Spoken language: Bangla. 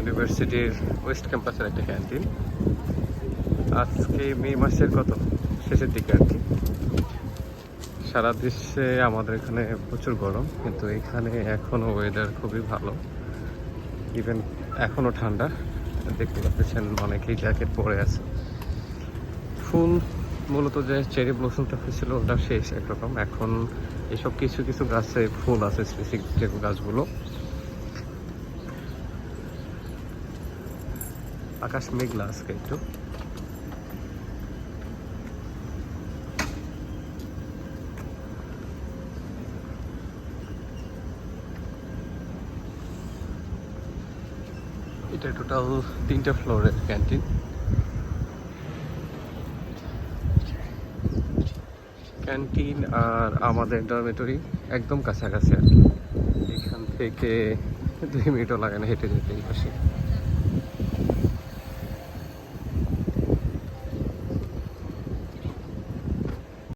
ইউনিভার্সিটির ওয়েস্ট ক্যাম্পাসের একটা ক্যান্টিন আজকে মে মাসের কত? শেষের দিকে আর কি। সারা দেশে আমাদের এখানে প্রচুর গরম, কিন্তু এখানে এখনও ওয়েদার খুবই ভালো। ইভেন এখনও ঠান্ডা। দেখতে পাচ্ছেন অনেকেই জ্যাকেট পরে আছে। ফুল, মূলত যে চেরি ব্লসমটা হয়েছিল, ওটা শেষ একরকম। এখন এসব কিছু কিছু গাছে ফুল আছে স্পেসিফিক যে গাছগুলো। আকাশ মেঘলা আজকে একটু। এটা টোটাল তিনটা ফ্লোরের ক্যান্টিন ক্যান্টিন আর আমাদের ডরমেটরি একদম কাছাকাছি আর কি। এখান থেকে দুই মিনিটও লাগে না হেঁটে যেতে এই পাশে।